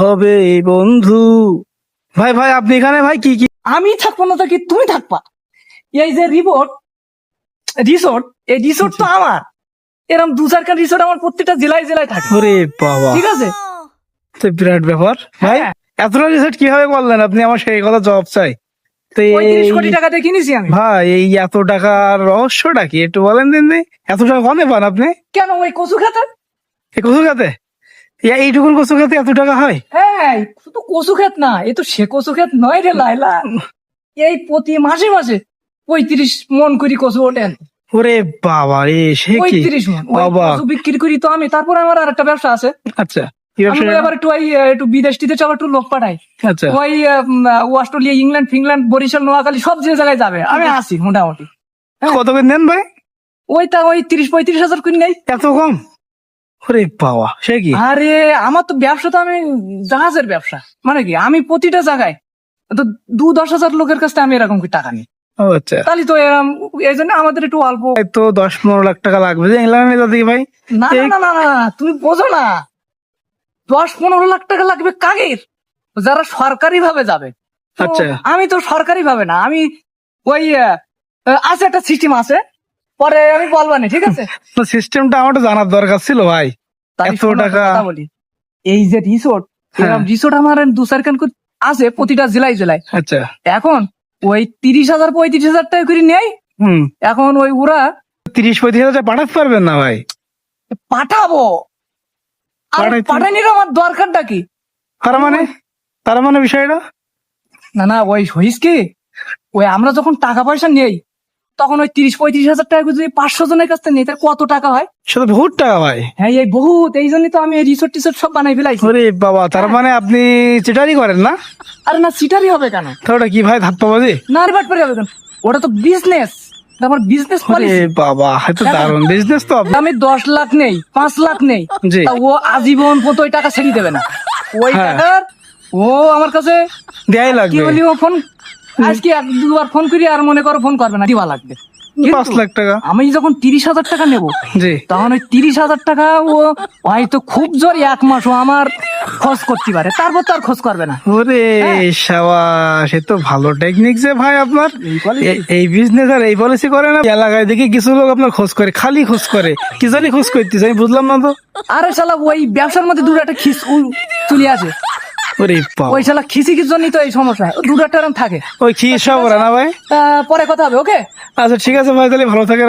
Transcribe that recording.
হবে বন্ধু। ভাই ভাই আপনি এখানে? ভাই কি কি? আমি থাকব না থাকি তুমি থাকবা। এই যে রিপোর্ট রিসোর্ট এই রিসোর্ট তো আমার। এরকম দু চারখান রিসোর্ট আমার প্রত্যেকটা জেলায় জেলায় থাকে। ওরে বাবা। ঠিক আছে? তো বিরাট ব্যাপার। ভাই হ্যাঁ। এতটা রিসোর্ট কীভাবে করলেন? আপনি আমার সেই কথা জবাব চাই। তো এই- কোটি টাকাতে কিনেছি আমি। ভাই এই এত টাকার রহস্যটা কি? একটু বলেন দিন দিন। এত টাকা কমে পান আপনি? কেন? ওই কচু খেতে এই কচু খাতে এইটুকুন কচু খাতে এত টাকা হয়? হ্যাঁ শুধু কচু ক্ষেত না এ তো সে কচু ক্ষেত নয় রে লাইলা এই প্রতি মাসে মাসে পঁয়ত্রিশ মন করি কচু ওঠেন। ওরে বাবা রে সে কি? পঁয়ত্রিশ মন ওই বাবা। কচু বিক্রি করি তো আমি তারপর আমার আর একটা ব্যবসা আছে। আচ্ছা কি আমি ব্যবসা আবার একটু ওই একটু বিদেশ টিদেশ আবার একটু লোক পাঠাই। আচ্ছা। ওই উম, আহ, Australia England Finland Barishal Noakhali সব যে জায়গায় যাবে আমি আসি মোটামুটি। কত করে নেন ভাই? ওই তা ওই তিরিশ পঁয়ত্রিশ হাজার করে নেই। এত কম? ওরে বাবা সে কি? আরে আমার তো ব্যবসা তো আমি জাহাজের ব্যবসা। মানে কি আমি প্রতিটা জায়গায় তো দু দশ হাজার লোকের কাছ থেকে আমি এরকম করে টাকা নিই। আচ্ছা। তাহলে তো এরকম এই জন্য আমাদের একটু অল্প। তো দশ পনেরো লাখ টাকা লাগবে দাদি ভাই। না না না না, তুমি বোঝো না। দশ পনেরো লাখ টাকা লাগবে কাগের যারা সরকারি ভাবে যাবে আচ্ছা। আমি তো সরকারি ভাবে না আমি ওই আছে একটা সিস্টেম আছে। পরে আমি বলব না ঠিক আছে? তো সিস্টেমটা আমার জানার দরকার ছিল ভাই। এত টাকা- বলি। এই যে রিসোর্ট হ্যাঁ। রিসোর্ট আমার দু চারখান আছে প্রতিটা জেলায় জেলায়। আচ্ছা। এখন ওই তিরিশ হাজার পঁয়ত্রিশ হাজার টাকা করে নেই। এখন ওই ওরা তিরিশ পঁয়ত্রিশ হাজার টাকা পাঠাতে পারবেন না ভাই? পাঠাবো। পাঠানির আমার দরকারটা কি? তার মানে? তার মানে বিষয়টা? না না ওই হইস কি? ওই আমরা যখন টাকা পয়সা নেই তখন ওই তিরিশ পঁয়ত্রিশ হাজার টাকা যদি পাঁচশো জনের কাছ থেকে নেই তাহলে কত টাকা হয়? সেটা বহুত টাকা ভাই। হ্যাঁ এই বহুত এই জন্যই তো আমি রিসোর্ট টিসোর্ট সব বানাই ফেলাইছি। ওরে বাবা তার মানে আপনি চিটারি করেন না? আরে না সিটারই হবে কেন? ওটা কি ভাই না আর বাট হবে কেন? ওটা তো বিজনেস আমার বিজনেস পলিসি বাবা এত হ্যাঁ। দারুণ বিজনেস তো। আমি দশ লাখ নেই পাঁচ লাখ নেই। ও আজীবন পর্যন্ত ওই টাকা ছেড়ে দেবে না? ওই হ্যাঁ। টাকার ও আমার কাছে দেয়াই কি লাগবে। বলি ও ফোন? আজকে দুবার ফোন করি আর মনে করো ফোন করবে না দিবা লাগবে। পাঁচ লাখ টাকা। আমি যখন তিরিশ হাজার টাকা নেব তখন ওই তিরিশ হাজার টাকা ও হয়তো খুব জোর এক মাস ও আমার খরচ করতে পারে। তারপর তো আর খোঁজ করবে না। ওরে সাবাস এ তো ভালো টেকনিক যে ভাই আপনার। এই বিজনেস আর এই পলিসি করে না। এলাকায় দেখি কিছু লোক আপনার খোঁজ করে খালি খোঁজ করে। কি জানি খোঁজ করতেছে আমি বুঝলাম না তো। আরে শালা ওই ব্যবসার মধ্যে দুটো একটা খিস চলে আসে ওরে ওই শালা খিসি খিস জন্যই তো এই সমস্যা। দুটো একটা এরম থাকে। ওই খিস সব না ভাই? পরে কথা হবে ওকে? আচ্ছা ঠিক আছে ভাই তাহলে ভালো থাকেন